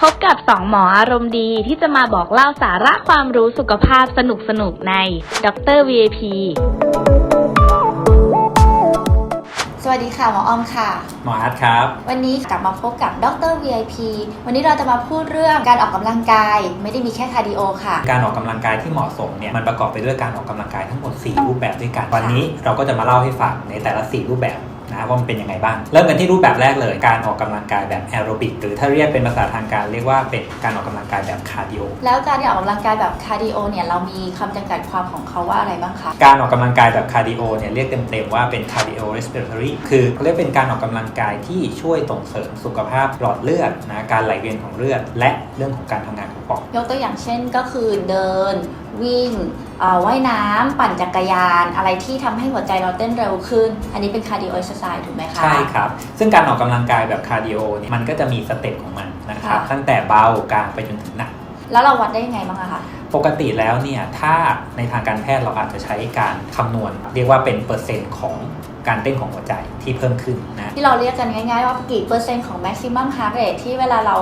พบกับสองหมออารมณ์ดีที่จะมาบอกเล่าสาระความรู้สุขภาพสนุกๆในดร VIP สวัสดีค่ะ หมอออมค่ะ หมออาร์ตครับ วันนี้กลับมาพบกับดร VIP วันนี้เราจะมาพูดเรื่องการออกกำลังกาย ไม่ได้มีแค่คาร์ดิโอค่ะ การออกกำลังกายที่เหมาะสมเนี่ยมันประกอบไปด้วยการออกกำลังกายทั้งหมด 4 รูปแบบด้วยกัน วันนี้เราก็จะมาเล่าให้ฟังในแต่ละ 4 รูปแบบ นะว่ามันเป็นยังไงบ้าง เริ่มกันที่รูปแบบแรกเลยการออกกำลังกายแบบแอโรบิกหรือถ้าเรียกเป็นภาษาทางการเรียกว่าเป็นการออกกำลังกายแบบคาร์ดิโอแล้วการที่ออกกำลังกายแบบคาร์ดิโอเนี่ยเรามีคำจำกัดความของเขาว่าอะไรบ้างคะการออกกำลังกายแบบคาร์ดิโอเนี่ยเรียกเต็มๆว่าเป็น cardio respiratory คือเขาเรียกเป็นการออกกำลังกายที่ช่วยส่งเสริมสุขภาพหลอดเลือดนะการไหลเวียนของเลือด และเรื่องของการทำงานของปอดยกตัวอย่างเช่นก็คือเดิน วิ่งเอ่อว่ายน้ำปั่นจักรยาน อะไรที่ทำให้หัวใจเราเต้นเร็วขึ้น อันนี้เป็นคาร์ดิโอเอ็กซ์ไซส์ถูกไหมคะ ใช่ครับ ซึ่งการออกกำลังกายแบบคาร์ดิโอเนี่ยมันก็จะมีสเต็ปของมันนะครับค่ะตั้งแต่เบากลางไปจนถึงหนัก แล้วเราวัดได้ยังไงบ้างอะคะปกติแล้วเนี่ยถ้าในทางการแพทย์เราอาจจะใช้การคำนวณ เรียกว่าเป็นเปอร์เซ็นต์ของ การเต้นของหัวใจที่เพิ่มขึ้นนะที่เราเรียกกันง่ายๆว่ากี่เปอร์เซ็นต์ของ maximum heart rate ที่เวลาเรา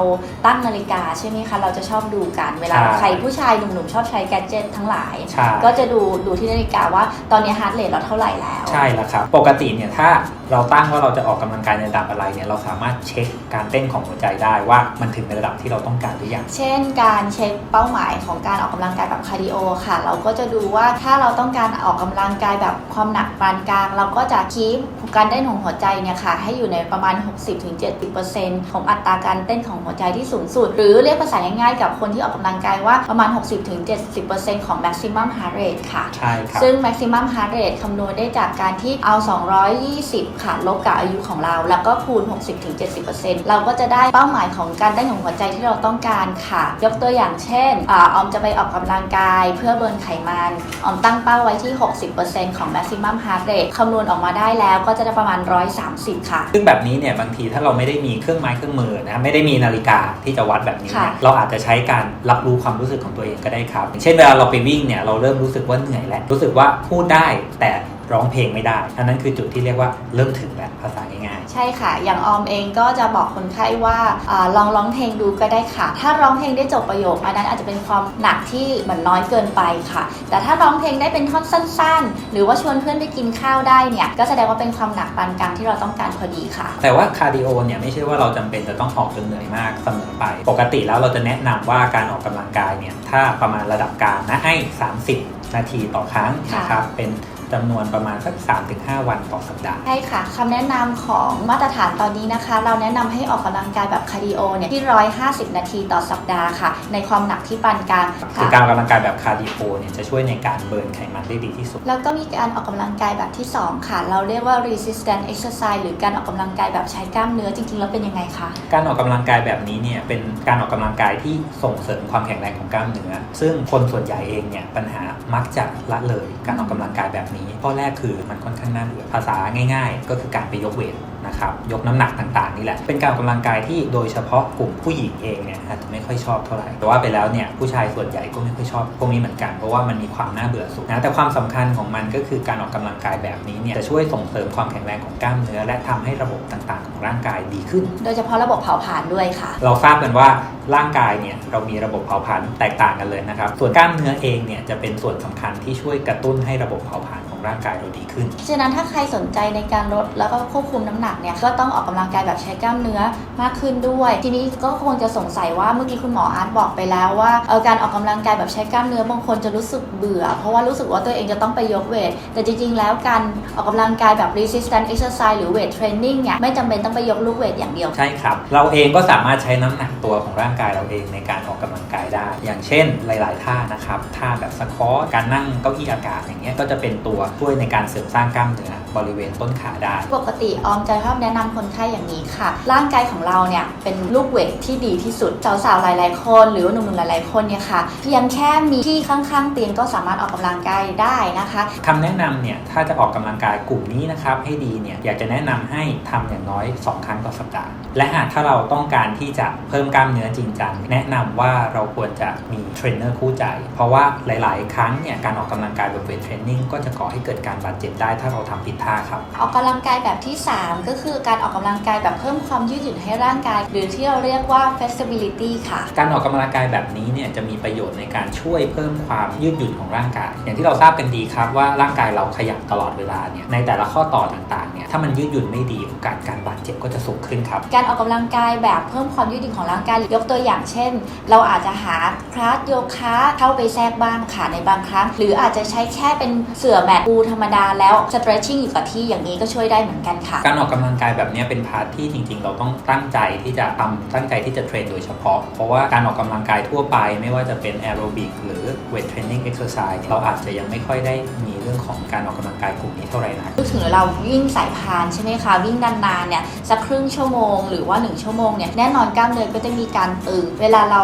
ตั้งนาฬิกาใช่ไหมคะ เราจะชอบดูกันเวลาใช่ใครผู้ชายหนุ่มๆ ชอบใช้แกดเจิตทั้งหลายใช่ก็จะดูดูที่นาฬิกาว่าตอนนี้ heart rate เราเท่าไหร่แล้ว ใช่แล้วครับ ปกติเนี่ยถ้าเราตั้งว่าเราจะออกกำลังกายในระดับอะไรเนี่ยเราสามารถเช็คการเต้นของหัวใจได้ว่ามันถึงในระดับที่เราต้องการหรือยังเช่น การเช็คเป้าหมายของการออกกำลังกายแบบคาร์ดิโอค่ะ เราก็จะดูว่าถ้าเราต้องการออกกำลังกายแบบความหนักปานกลาง เราก็จะคีปการเต้นของหัวใจเนี่ยค่ะให้อยู่ในประมาณ 60-70%ของอัตราการเต้นของหัวใจที่สูงสุด หรือเรียกภาษาง่ายๆกับคนที่ออกกำลังกายว่าประมาณ 60-70%ของ maximum heart rate ค่ะ ใช่ครับ ซึ่ง maximum heart rate คำนวณได้จากการที่เอา 220 ค่ะลบกับอายุของเรา แล้วก็คูณ 60-70%เราก็จะได้เป้าหมายของการเต้นของหัวใจที่เราต้องการค่ะ ยกตัวอย่างเช่นอาออมจะไปออกกำลังกายเพื่อเบิร์นไขมัน ออมตั้งเป้าไว้ที่ 60%ของ maximum heart rate คำนวณออกมาได้แล้วก็จะได้ประมาณ 130 ค่ะ ซึ่งแบบนี้เนี่ยบางทีถ้าเราไม่ได้มีเครื่องไม้เครื่องมือนะไม่ได้มีนาฬิกาที่จะวัดแบบนี้เนี่ยค่ะเราอาจจะใช้การรับรู้ความรู้สึกของตัวเองก็ได้ครับอย่างเช่นเวลาเราไปวิ่งเนี่ยเราเริ่มรู้สึกว่าเหนื่อยแล้วรู้สึกว่าพูดได้แต่ ร้องเพลงไม่ได้ อันนั้นคือจุดที่เรียกว่าเริ่มถึงแล้วภาษาง่ายใช่ค่ะ อย่างออมเองก็จะบอกคนไข้ว่าอาลองร้องเพลงดูก็ได้ค่ะ ถ้าร้องเพลงได้จบประโยค อันนั้นอาจจะเป็นความหนักที่เหมือนน้อยเกินไปค่ะ แต่ถ้าร้องเพลงได้เป็นท่อนสั้น ๆ หรือว่าชวนเพื่อนไปกินข้าวได้เนี่ยก็แสดงว่าเป็นความหนักปานกลางที่เราต้องการพอดีค่ะๆแต่ว่าคาร์ดิโอเนี่ยไม่ใช่ว่าเราจำเป็นจะต้องออกจนเหนื่อยมากเสมอไป ปกติแล้วเราจะแนะนำว่าการออกกำลังกายเนี่ยถ้าประมาณระดับกลางนะให้ 30 นาทีต่อครั้งค่ะนะครับเป็น จำนวนประมาณสัก 3-5 วันต่อสัปดาห์ ใช่ค่ะคำแนะนำของมาตรฐานตอนนี้นะคะ เราแนะนำให้ออกกำลังกายแบบคาร์ดิโอเนี่ยที่ 150 นาทีต่อสัปดาห์ค่ะ ในความหนักที่ปานกลางคือค่ะการออกกำลังกายแบบคาร์ดิโอเนี่ยจะช่วยในการเบิร์นไขมันได้ดีที่สุด แล้วก็มีการออกกำลังกายแบบที่ 2 ค่ะ เราเรียกว่า resistance exercise หรือการออกกำลังกายแบบใช้กล้ามเนื้อจริงๆ แล้วเป็นยังไงคะการออกกำลังกายแบบนี้เนี่ยเป็นการออกกำลังกายที่ส่งเสริมความแข็งแรงของกล้ามเนื้อ ซึ่งคนส่วนใหญ่เองเนี่ยปัญหามักจะละเลยการออกกำลังกายแบบนี้ข้อแรกคือมันค่อนข้างน่าเบื่อภาษาง่ายๆ ก็คือการไปยกเวทนะครับยกน้ำหนักต่างๆนี่แหละ เป็นการออกกำลังกายที่โดยเฉพาะกลุ่มผู้หญิงเองเนี่ยอาจจะไม่ค่อยชอบเท่าไหร่แต่ว่าไปแล้วเนี่ยผู้ชายส่วนใหญ่ก็ไม่ค่อยชอบพวกนี้เหมือนกันเพราะว่ามันมีความน่าเบื่อสูงนะแต่ความสำคัญของมันก็คือการออกกำลังกายแบบนี้เนี่ยจะช่วยส่งเสริมความแข็งแรงของกล้ามเนื้อ และทำให้ระบบต่างๆ ของร่างกายดีขึ้น โดยเฉพาะระบบเผาผลาญด้วยค่ะ เราทราบกันว่าร่างกายเนี่ยเรามีระบบเผาผลาญแตกต่างกันเลยนะครับส่วนกล้ามเนื้อเองเนี่ยจะเป็นส่วนสำคัญที่ช่วยกระตุ้นให้ระบบเผาผลาญของ ร่างกายเราดีขึ้น ฉะนั้นถ้าใครสนใจในการลดแล้วก็ควบคุมน้ำหนักเนี่ยก็ต้องออกกำลังกายแบบใช้กล้ามเนื้อมากขึ้นด้วย ทีนี้ก็คงจะสงสัยว่าเมื่อกี้คุณหมออาร์ตบอกไปแล้วว่าเออการออกกำลังกายแบบใช้กล้ามเนื้อบางคนจะรู้สึกเบื่อ เพราะว่ารู้สึกว่าตัวเองจะต้องไปยกเวทแต่จริงๆ แล้วการออกกำลังกายแบบ resistance exercise หรือ weight training เนี่ยไม่จำเป็นต้องไปยกลูกเวทอย่างเดียวใช่ครับ เราเองก็สามารถใช้น้ำหนักตัวของร่างกายเราเองในการออกกำลังกายได้ อย่างเช่นหลาย ๆ ท่านะครับท่าแบบสควอตการนั่งเก้าอี้อากาศอย่างเงี้ยก็จะเป็นตัวช่วยในการเสริมสร้างกล้ามเนื้อ บริเวณต้นขาได้ ปกติออมจะชอบแนะนำคนไข้อย่างนี้ค่ะ ร่างกายของเราเนี่ยเป็นลูกเวทที่ดีที่สุด สาวๆ หลายๆ คน หรือว่าหนุ่มๆ หลายๆ คนเนี่ยค่ะ เพียงแค่มีที่ข้างๆ เตียงก็สามารถออกกำลังกายได้นะคะ คำแนะนำเนี่ย ถ้าจะออกกำลังกายกลุ่มนี้นะครับ ให้ดีเนี่ย อยากจะแนะนำให้ทำอย่างน้อย 2 ครั้งต่อสัปดาห์ และหากถ้าเราต้องการที่จะเพิ่มกล้ามเนื้อจริงจังแนะนำว่าเราควรจะมีเทรนเนอร์คู่ใจ เพราะว่าหลาย ๆ ครั้งเนี่ย การออกกำลังกายแบบเวทเทรนนิ่งก็จะก่อให้เกิดการบาดเจ็บได้ถ้าเราทำผิดท่าครับ ออกกำลังกายแบบที่ 3 ก็คือการออกกำลังกายแบบเพิ่มความยืดหยุ่นให้ร่างกาย หรือที่เราเรียกว่า flexibility ค่ะ การออกกำลังกายแบบนี้เนี่ยจะมีประโยชน์ในการช่วยเพิ่มความยืดหยุ่นของร่างกาย อย่างที่เราทราบกันดีครับว่าร่างกายเราขยับตลอดเวลาเนี่ยในแต่ละข้อต่อต่างๆเนี่ยถ้ามันยืดหยุ่นไม่ดีโอกาสการบาดเจ็บก็จะสูงขึ้นครับ การออกกำลังกายแบบเพิ่มความยืดหยุ่นของร่างกายยกตัวอย่างเช่น เราอาจจะหาคลาสโยคะเข้าไปแทรกบ้างค่ะในบางครั้ง หรืออาจจะใช้แค่เป็นเสื่อแมทปูธรรมดาแล้ว stretching อยู่กับที่อย่างนี้ก็ช่วยได้เหมือนกันค่ะ การออกกำลังกายแบบนี้เป็นพาร์ทที่จริง ๆ เราต้องตั้งใจที่จะทำตั้งใจที่จะเทรนโดยเฉพาะ เพราะว่าการออกกำลังกายทั่วไปไม่ว่าจะเป็นแอโรบิกหรือเวทเทรนนิ่งเอ็กซ์ไซส์เราอาจจะยังไม่ค่อยได้มีเรื่องของการออกกำลังกายกลุ่มนี้เท่าไหร่นักพูดถึงเราวิ่งสายพานใช่ไหมคะวิ่งนานๆเนี่ยสักครึ่งชั่วโมงหรือว่า 1 ชั่วโมงเนี่ยแน่นอนกล้ามเนื้อก็จะมีการตึงเวลาเรา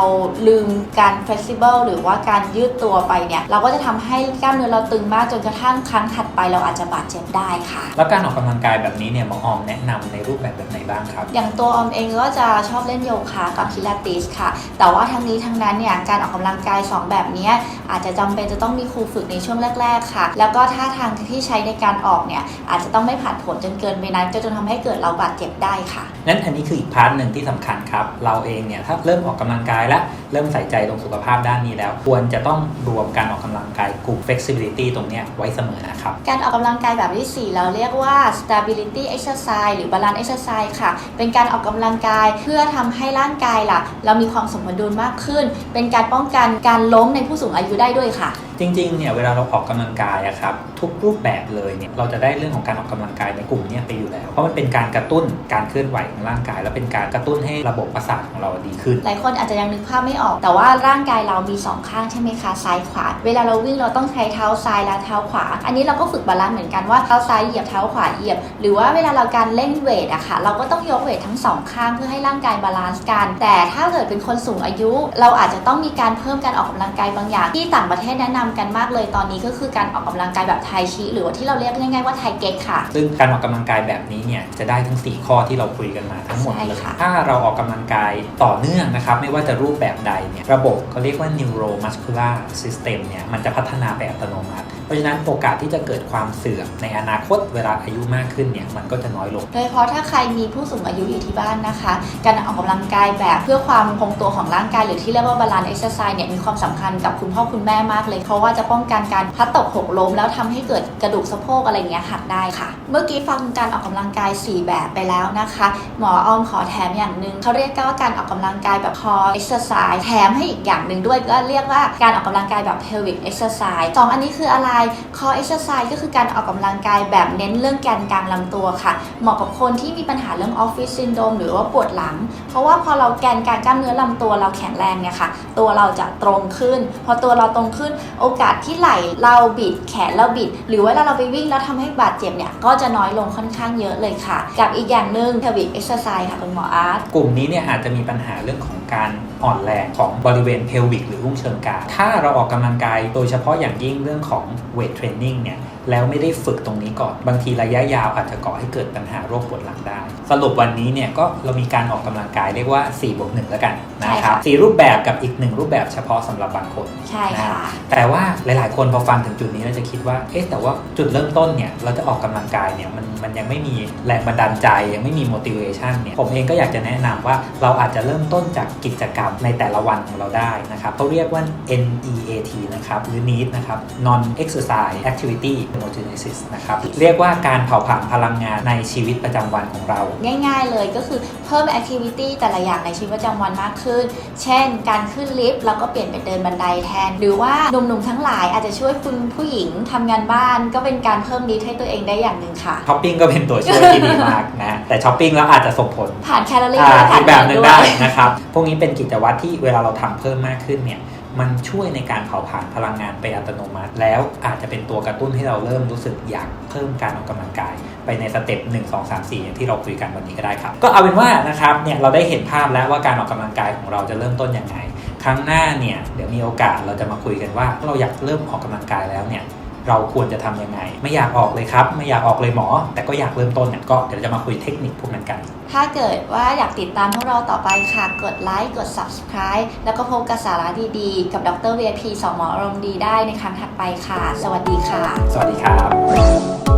ลืมการ flexible หรือว่าการยืดตัวไปเนี่ยเราก็จะทำให้กล้ามเนื้อเราตึงมากจนกระทั่งครั้งถัดไปเราอาจจะบาดเจ็บได้ค่ะ แล้วการออกกำลังกายแบบนี้เนี่ยหมอออมแนะนำในรูปแบบแบบไหนบ้างครับ อย่างตัวออมเองก็จะชอบเล่นโยคะกับพิลาติสค่ะ แต่ว่าทั้งนี้ทั้งนั้นเนี่ยการออกกำลังกาย 2 แบบเนี้ยอาจจะจำเป็นจะต้องมีครูฝึกในช่วงแรก ๆ ค่ะ แล้วก็ท่าทางที่ใช้ในการออกเนี่ยอาจจะต้องไม่ผ่านผลจนเกินไปนั้นก็จะทำให้เกิดเราบาดเจ็บได้ค่ะ นั้นอันนี้คืออีกพาร์ทหนึ่งที่สำคัญครับ เราเองเนี่ยถ้าเริ่มออกกำลังกายและเริ่มใส่ใจตรงสุขภาพด้านนี้แล้ว ควรจะต้องรวมการออกกำลังกายกลุ่ม flexibility ตรงเนี้ยไว้เสมอนะครับ การออกกำลังกายแบบที่4 เราเรียกว่า stability exercise หรือ balance exercise ค่ะ เป็นการออกกำลังกายเพื่อทำให้ร่างกายล่ะ เรามีความสมดุลมากขึ้น เป็นการป้องกันการล้มในผู้สูงอายุได้ด้วยค่ะจริงๆเนี่ยเวลาเราออกกำลังกายอะครับทุกรูปแบบเลยเนี่ยเราจะได้เรื่องของการออกกำลังกายในกลุ่มเนี้ยไปอยู่แล้ว เพราะมันเป็นการกระตุ้นการเคลื่อนไหวของร่างกาย และเป็นการกระตุ้นให้ระบบประสาทของเราดีขึ้น หลายคนอาจจะยังนึกภาพไม่ออก แต่ว่าร่างกายเรามีสองข้างใช่ไหมคะซ้ายขวา เวลาเราวิ่งเราต้องใช้เท้าซ้ายและเท้าขวา อันนี้เราก็ฝึกบาลานซ์เหมือนกันว่าเท้าซ้ายเหยียบเท้าขวาเหยียบ หรือว่าเวลาเราการเล่นเวทอะค่ะเราก็ต้องยกเวททั้งสองข้างเพื่อให้ร่างกายบาลานซ์กัน แต่ถ้าเกิดเป็นคนสูงอายุ เราอาจจะต้องมีการเพิ่มการออกกำลังกายบางอย่างที่ต่างประเทศแนะนำกันมากเลยตอนนี้ก็คือการออกกำลังกายแบบไทชิหรือว่าที่เราเรียกง่ายๆว่าไทเก๊กค่ะ ซึ่งการออกกำลังกายแบบนี้เนี่ยจะได้ทั้ง 4 ข้อที่เราคุยกันมาทั้งหมดเลยใช่ค่ะถ้าเราออกกำลังกายต่อเนื่องนะครับไม่ว่าจะรูปแบบใดเนี่ยระบบเขาเรียกว่า neuromuscular system เนี่ยมันจะพัฒนาไปอัตโนมัติ เพราะฉะนั้นโอกาสที่จะเกิดความเสื่อมในอนาคตเวลาอายุมากขึ้นเนี่ยมันก็จะน้อยลง โดยเฉพาะถ้าใครมีผู้สูงอายุอยู่ที่บ้านนะคะ การออกกำลังกายแบบเพื่อความคงตัวของร่างกาย หรือที่เรียกว่าบาลานซ์เอ็กซ์ไซส์เนี่ยมีความสำคัญกับคุณพ่อคุณแม่มากเลย เพราะว่าจะป้องกันการพลัดตกหกล้ม แล้วทำให้เกิดกระดูกสะโพกอะไรเงี้ยหักได้ค่ะ เมื่อกี้ฟังการออกกำลังกาย 4 แบบไปแล้วนะคะ หมอออมขอแถมอย่างหนึ่งเขาเรียกว่าการออกกำลังกายแบบ core exercise แถมให้อีกอย่างหนึ่งด้วยก็เรียกว่าการออกกำลังกายแบบ pelvic exercise สองอันนี้คืออะไร core exercise ก็คือการออกกำลังกายแบบเน้นเรื่องแกนกลางลำตัวค่ะ เหมาะกับคนที่มีปัญหาเรื่อง office syndrome หรือว่าปวดหลัง เพราะว่าพอเราแกนกลางกล้ามเนื้อลำตัวเราแข็งแรงเนี่ยค่ะ ตัวเราจะตรงขึ้น พอตัวเราตรงขึ้นโอกาสที่ไหล่เราบิดแขนเราบิด หรือว่าเราไปวิ่งแล้วทำให้บาดเจ็บเนี่ยก็จะน้อยลงค่อนข้างเยอะเลยค่ะ กับอีกอย่างหนึ่ง pelvic exercise ค่ะคุณหมออาร์ตกลุ่มนี้เนี่ยอาจจะมีปัญหาเรื่องของการอ่อนแรงของบริเวณเพลวิกหรือหุ้งเชิงกรานถ้าเราออกกำลังกายโดยเฉพาะอย่างยิ่งเรื่องของ เวทเทรนนิ่งเนี่ย แล้วไม่ได้ฝึกตรงนี้ก่อน บางทีระยะยาวอาจจะก่อให้เกิดปัญหาโรคปวดหลังได้ สรุปวันนี้เนี่ยก็เรามีการออกกำลังกายเรียกว่า4บวก1แล้วกันนะใช่ครัค่ะบสี่รูปแบบกับอีกหนึ่งรูปแบบเฉพาะสำหรับบางคนใช่ค่ะแต่ว่าหลาย ๆ คนพอฟังถึงจุดนี้เราจะคิดว่าเอ๊ะแต่ว่าจุดเริ่มต้นเนี่ยเราจะออกกำลังกายเนี่ยมันมันยังไม่มีแรงบันดาลใจยังไม่มี motivation เนี่ยผมเองก็อยากจะแนะนำว่าเราอาจจะเริ่มต้นจากกิจกรรมในแต่ละวันของเราได้นะครับเขาเรียกว่า NEAT นะครับหรือ NEAT นะครับ Non Exercise Activity Thermogenesis นะครับ เรียกว่าการเผาผลาญพลังงานในชีวิตประจำวันของเรา ง่ายๆเลยก็คือเพิ่มแอคทิวิตี้แต่ละอย่างในชีวิตประจำวันมากขึ้น เช่น การขึ้นลิฟต์แล้วก็เปลี่ยนเป็นเดินบันไดแทน หรือว่าหนุ่มๆทั้งหลายอาจจะช่วยคุณผู้หญิงทำงานบ้าน ก็เป็นการเพิ่มลิฟต์ให้ตัวเองได้อย่างหนึ่งค่ะ ช้อปปิ้งก็เป็นตัวช่วยที่ดีมากนะ แต่ช้อปปิ้งแล้วอาจจะส่งผลผ่านแคลอรี่อ่าและผ่าอีนกแบบหนึ่งด้ได้วยนะครับ พวกนี้เป็นกิจวัตรที่เวลาเราทำเพิ่มมากขึ้นเนี่ย มันช่วยในการเผาผลาญพลังงานไปอัตโนมัติ แล้วอาจจะเป็นตัวกระตุ้นให้เราเริ่มรู้สึกอยากเพิ่มการออกกำลังกาย ไปในสเต็ป1 2 3 4อย่างที่เราคุยกันวันนี้ก็ได้ครับ ก็เอาเป็นว่านะครับเนี่ยเราได้เห็นภาพแล้วว่าการออกกำลังกายของเราจะเริ่มต้นยังไงครั้งหน้าเนี่ยเดี๋ยวมีโอกาสเราจะมาคุยกันว่าเราอยากเริ่มออกกำลังกายแล้วเนี่ย เราควรจะทำยังไง ไม่อยากออกเลยครับ ไม่อยากออกเลยหมอ แต่ก็อยากเริ่มต้นเนี่ยก็เดี๋ยวจะมาคุยเทคนิคพวกนั้นกัน ถ้าเกิดว่าอยากติดตามพวกเราต่อไปค่ะ กดไลค์กด subscribe แล้วก็พบกับสาระดีๆ กับดร VIP สองหมออารมณ์ดีได้ในครั้งถัดไปค่ะ สวัสดีค่ะ สวัสดีครับ